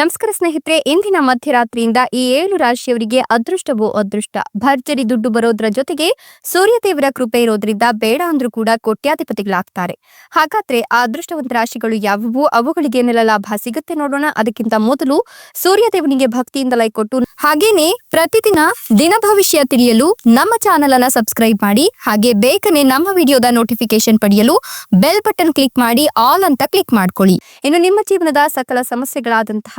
ನಮಸ್ಕಾರ ಸ್ನೇಹಿತರೆ, ಇಂದಿನ ಮಧ್ಯರಾತ್ರಿಯಿಂದ ಈ ಏಳು ರಾಶಿಯವರಿಗೆ ಅದೃಷ್ಟವೋ ಅದೃಷ್ಟ? ಭರ್ಜರಿ ದುಡ್ಡು ಬರೋದ್ರ ಜೊತೆಗೆ ಸೂರ್ಯದೇವರ ಕೃಪೆ ಇರೋದ್ರಿಂದ ಬೇಡ ಅಂದ್ರೂ ಕೂಡ ಕೋಟ್ಯಾಧಿಪತಿಗಳಾಗ್ತಾರೆ. ಹಾಗಾದ್ರೆ ಆ ಅದೃಷ್ಟವಂತ ರಾಶಿಗಳು ಯಾವುವು? ಅವುಗಳಿಗೆ ಏನೆಲ್ಲ ಲಾಭ ಸಿಗುತ್ತೆ ನೋಡೋಣ. ಅದಕ್ಕಿಂತ ಮೊದಲು ಸೂರ್ಯದೇವನಿಗೆ ಭಕ್ತಿಯಿಂದ ಲೈಕ್ ಕೊಟ್ಟು, ಹಾಗೇನೆ ಪ್ರತಿದಿನ ದಿನ ಭವಿಷ್ಯ ತಿಳಿಯಲು ನಮ್ಮ ಚಾನೆಲ್ ಅನ್ನ ಸಬ್ಸ್ಕ್ರೈಬ್ ಮಾಡಿ, ಹಾಗೆ ಬೇಗನೆ ನಮ್ಮ ವಿಡಿಯೋದ ನೋಟಿಫಿಕೇಶನ್ ಪಡೆಯಲು ಬೆಲ್ ಬಟನ್ ಕ್ಲಿಕ್ ಮಾಡಿ ಆಲ್ ಅಂತ ಕ್ಲಿಕ್ ಮಾಡ್ಕೊಳ್ಳಿ. ಇನ್ನು ನಿಮ್ಮ ಜೀವನದ ಸಕಲ ಸಮಸ್ಯೆಗಳಾದಂತಹ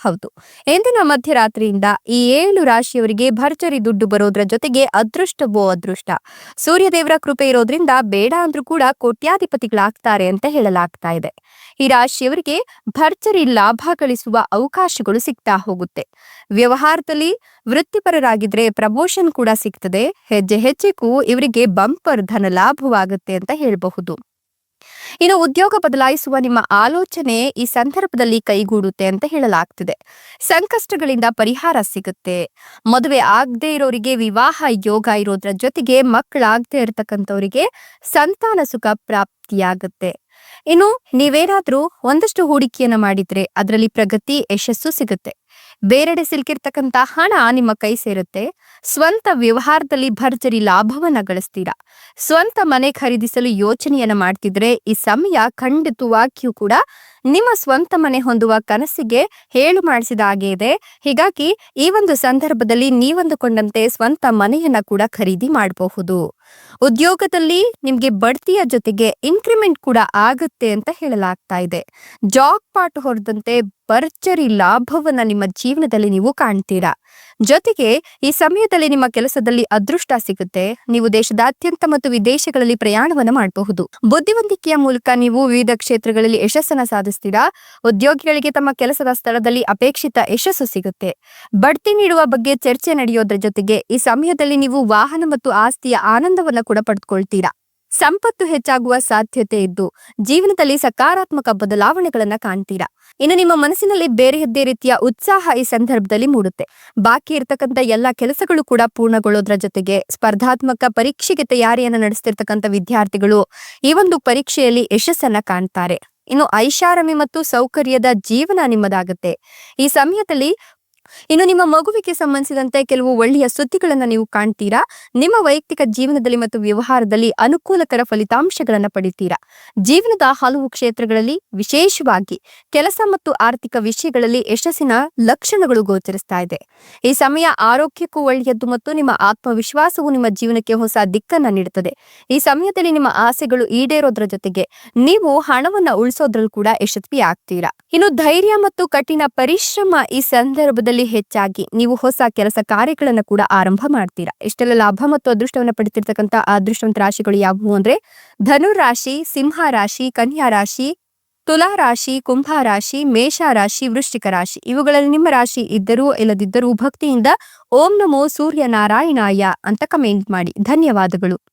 ಹೌದು. ಎಂದಿನ ಮಧ್ಯರಾತ್ರಿಯಿಂದ ಈ ಏಳು ರಾಶಿಯವರಿಗೆ ಭರ್ಜರಿ ದುಡ್ಡು ಬರೋದ್ರ ಜೊತೆಗೆ ಅದೃಷ್ಟವೋ ಅದೃಷ್ಟ. ಸೂರ್ಯದೇವರ ಕೃಪೆ ಇರೋದ್ರಿಂದ ಬೇಡ ಅಂದ್ರೂ ಕೂಡ ಕೋಟ್ಯಾಧಿಪತಿಗಳಾಗ್ತಾರೆ ಅಂತ ಹೇಳಲಾಗ್ತಾ ಇದೆ. ಈ ರಾಶಿಯವರಿಗೆ ಭರ್ಜರಿ ಲಾಭ ಗಳಿಸುವ ಅವಕಾಶಗಳು ಸಿಗ್ತಾ ಹೋಗುತ್ತೆ. ವ್ಯವಹಾರದಲ್ಲಿ ವೃತ್ತಿಪರರಾಗಿದ್ರೆ ಪ್ರಮೋಷನ್ ಕೂಡ ಸಿಗ್ತದೆ. ಹೆಜ್ಜೆ ಹೆಜ್ಜೆಗೂ ಇವರಿಗೆ ಬಂಪರ್ ಧನ ಲಾಭವಾಗುತ್ತೆ ಅಂತ ಹೇಳಬಹುದು. ಇನ್ನು ಉದ್ಯೋಗ ಬದಲಾಯಿಸುವ ನಿಮ್ಮ ಆಲೋಚನೆ ಈ ಸಂದರ್ಭದಲ್ಲಿ ಕೈಗೂಡುತ್ತೆ ಅಂತ ಹೇಳಲಾಗ್ತಿದೆ. ಸಂಕಷ್ಟಗಳಿಂದ ಪರಿಹಾರ ಸಿಗುತ್ತೆ. ಮದುವೆ ಆಗದೆ ಇರೋರಿಗೆ ವಿವಾಹ ಯೋಗ ಇರೋದ್ರ ಜೊತೆಗೆ ಮಕ್ಕಳಾಗದೆ ಇರತಕ್ಕಂಥವರಿಗೆ ಸಂತಾನ ಸುಖ ಪ್ರಾಪ್ತಿಯಾಗುತ್ತೆ. ಇನ್ನು ನೀವೇನಾದ್ರೂ ಒಂದಷ್ಟು ಹೂಡಿಕೆಯನ್ನ ಮಾಡಿದ್ರೆ ಅದರಲ್ಲಿ ಪ್ರಗತಿ ಯಶಸ್ಸು ಸಿಗುತ್ತೆ. ಬೇರೆಡೆ ಸಿಲ್ಕಿರ್ತಕ್ಕಂತ ಹಣ ನಿಮ್ಮ ಕೈ ಸೇರುತ್ತೆ. ಸ್ವಂತ ವ್ಯವಹಾರದಲ್ಲಿ ಭರ್ಜರಿ ಲಾಭವನ್ನ ಗಳಿಸ್ತೀರಾ? ಸ್ವಂತ ಮನೆ ಖರೀದಿಸಲು ಯೋಚನೆಯನ್ನ ಮಾಡ್ತಿದ್ರೆ ಈ ಸಮಯ ಖಂಡಿತವಾಗಿಯೂ ಕೂಡ ನಿಮ್ಮ ಸ್ವಂತ ಮನೆ ಹೊಂದುವ ಕನಸಿಗೆ ಹೇಳು ಮಾಡಿಸಿದ ಹಾಗೆ ಇದೆ. ಹೀಗಾಗಿ ಈ ಒಂದು ಸಂದರ್ಭದಲ್ಲಿ ನೀವಂದುಕೊಂಡಂತೆ ಸ್ವಂತ ಮನೆಯನ್ನ ಕೂಡ ಖರೀದಿ ಮಾಡಬಹುದು. ಉದ್ಯೋಗದಲ್ಲಿ ನಿಮ್ಗೆ ಬಡ್ತಿಯ ಜೊತೆಗೆ ಇನ್ಕ್ರಿಮೆಂಟ್ ಕೂಡ ಆಗುತ್ತೆ ಅಂತ ಹೇಳಲಾಗ್ತಾ ಇದೆ. ಜಾಬ್ ಪಾಟ್ ಹೊರದಂತೆ ಭರ್ಜರಿ ಲಾಭವನ್ನ ನಿಮ್ಮ ಜೀವನದಲ್ಲಿ ನೀವು ಕಾಣ್ತೀರಾ? ಜೊತೆಗೆ ಈ ಸಮಯದಲ್ಲಿ ನಿಮ್ಮ ಕೆಲಸದಲ್ಲಿ ಅದೃಷ್ಟ ಸಿಗುತ್ತೆ. ನೀವು ದೇಶದಾದ್ಯಂತ ಮತ್ತು ವಿದೇಶಗಳಲ್ಲಿ ಪ್ರಯಾಣವನ್ನು ಮಾಡಬಹುದು. ಬುದ್ಧಿವಂತಿಕೆಯ ಮೂಲಕ ನೀವು ವಿವಿಧ ಕ್ಷೇತ್ರಗಳಲ್ಲಿ ಯಶಸ್ಸನ್ನು ಸಾಧಿಸ್ತೀರಾ? ಉದ್ಯೋಗಿಗಳಿಗೆ ತಮ್ಮ ಕೆಲಸದ ಸ್ಥಳದಲ್ಲಿ ಅಪೇಕ್ಷಿತ ಯಶಸ್ಸು ಸಿಗುತ್ತೆ. ಬಡ್ತಿ ನೀಡುವ ಬಗ್ಗೆ ಚರ್ಚೆ ನಡೆಯೋದ್ರ ಜೊತೆಗೆ ಈ ಸಮಯದಲ್ಲಿ ನೀವು ವಾಹನ ಮತ್ತು ಆಸ್ತಿಯ ಆನಂದವನ್ನು ಕೂಡ ಪಡೆದುಕೊಳ್ತೀರಾ ಸಂಪತ್ತು ಹೆಚ್ಚಾಗುವ ಸಾಧ್ಯತೆ ಇದ್ದು ಜೀವನದಲ್ಲಿ ಸಕಾರಾತ್ಮಕ ಬದಲಾವಣೆಗಳನ್ನ ಕಾಣ್ತೀರಾ. ಇನ್ನು ನಿಮ್ಮ ಮನಸ್ಸಿನಲ್ಲಿ ಬೇರೆಯದ್ದೇ ರೀತಿಯ ಉತ್ಸಾಹ ಈ ಸಂದರ್ಭದಲ್ಲಿ ಮೂಡುತ್ತೆ. ಬಾಕಿ ಇರತಕ್ಕಂತ ಎಲ್ಲಾ ಕೆಲಸಗಳು ಕೂಡ ಪೂರ್ಣಗೊಳ್ಳೋದ್ರ ಜೊತೆಗೆ ಸ್ಪರ್ಧಾತ್ಮಕ ಪರೀಕ್ಷೆಗೆ ತಯಾರಿಯನ್ನ ನಡೆಸ್ತಿರ್ತಕ್ಕಂಥ ವಿದ್ಯಾರ್ಥಿಗಳು ಈ ಒಂದು ಪರೀಕ್ಷೆಯಲ್ಲಿ ಯಶಸ್ಸನ್ನ ಕಾಣ್ತಾರೆ. ಇನ್ನು ಐಷಾರಾಮಿ ಮತ್ತು ಸೌಕರ್ಯದ ಜೀವನ ನಿಮ್ಮದಾಗುತ್ತೆ. ಈ ಸಮಯದಲ್ಲಿ ಇನ್ನು ನಿಮ್ಮ ಮಗುವಿಗೆ ಸಂಬಂಧಿಸಿದಂತೆ ಕೆಲವು ಒಳ್ಳೆಯ ಸುದ್ದಿಗಳನ್ನ ನೀವು ಕಾಣ್ತೀರಾ? ನಿಮ್ಮ ವೈಯಕ್ತಿಕ ಜೀವನದಲ್ಲಿ ಮತ್ತು ವ್ಯವಹಾರದಲ್ಲಿ ಅನುಕೂಲಕರ ಫಲಿತಾಂಶಗಳನ್ನ ಪಡಿತೀರಾ? ಜೀವನದ ಹಲವು ಕ್ಷೇತ್ರಗಳಲ್ಲಿ ವಿಶೇಷವಾಗಿ ಕೆಲಸ ಮತ್ತು ಆರ್ಥಿಕ ವಿಷಯಗಳಲ್ಲಿ ಯಶಸ್ಸಿನ ಲಕ್ಷಣಗಳು ಗೋಚರಿಸ್ತಾ ಇದೆ. ಈ ಸಮಯ ಆರೋಗ್ಯಕ್ಕೂ ಒಳ್ಳೆಯದ್ದು ಮತ್ತು ನಿಮ್ಮ ಆತ್ಮವಿಶ್ವಾಸವು ನಿಮ್ಮ ಜೀವನಕ್ಕೆ ಹೊಸ ದಿಕ್ಕನ್ನ ನೀಡುತ್ತದೆ. ಈ ಸಮಯದಲ್ಲಿ ನಿಮ್ಮ ಆಸೆಗಳು ಈಡೇರೋದ್ರ ಜೊತೆಗೆ ನೀವು ಹಣವನ್ನ ಉಳಿಸೋದ್ರಲ್ಲೂ ಕೂಡ ಯಶಸ್ವಿ ಆಗ್ತೀರಾ ಇನ್ನು ಧೈರ್ಯ ಮತ್ತು ಕಠಿಣ ಪರಿಶ್ರಮ ಈ ಸಂದರ್ಭದಲ್ಲಿ ಹೆಚ್ಚಾಗಿ ನೀವು ಹೊಸ ಕೆಲಸ ಕಾರ್ಯಗಳನ್ನು ಕೂಡ ಆರಂಭ ಮಾಡ್ತೀರಾ? ಇಷ್ಟೆಲ್ಲ ಲಾಭ ಮತ್ತು ಅದೃಷ್ಟವನ್ನು ಪಡಿತಿರ್ತಕ್ಕಂಥ ಅದೃಷ್ಟವಂತ ರಾಶಿಗಳು ಯಾವುವು ಅಂದ್ರೆ ಧನು ರಾಶಿ, ಸಿಂಹ ರಾಶಿ, ಕನ್ಯಾ ರಾಶಿ, ತುಲಾ ರಾಶಿ, ಕುಂಭ ರಾಶಿ, ಮೇಷ ರಾಶಿ, ವೃಶ್ಚಿಕ ರಾಶಿ. ಇವುಗಳಲ್ಲಿ ನಿಮ್ಮ ರಾಶಿ ಇದ್ದರೂ ಇಲ್ಲದಿದ್ದರೂ ಭಕ್ತಿಯಿಂದ ಓಂ ನಮೋ ಸೂರ್ಯ ನಾರಾಯಣಾಯ ಅಂತ ಕಮೆಂಟ್ ಮಾಡಿ. ಧನ್ಯವಾದಗಳು.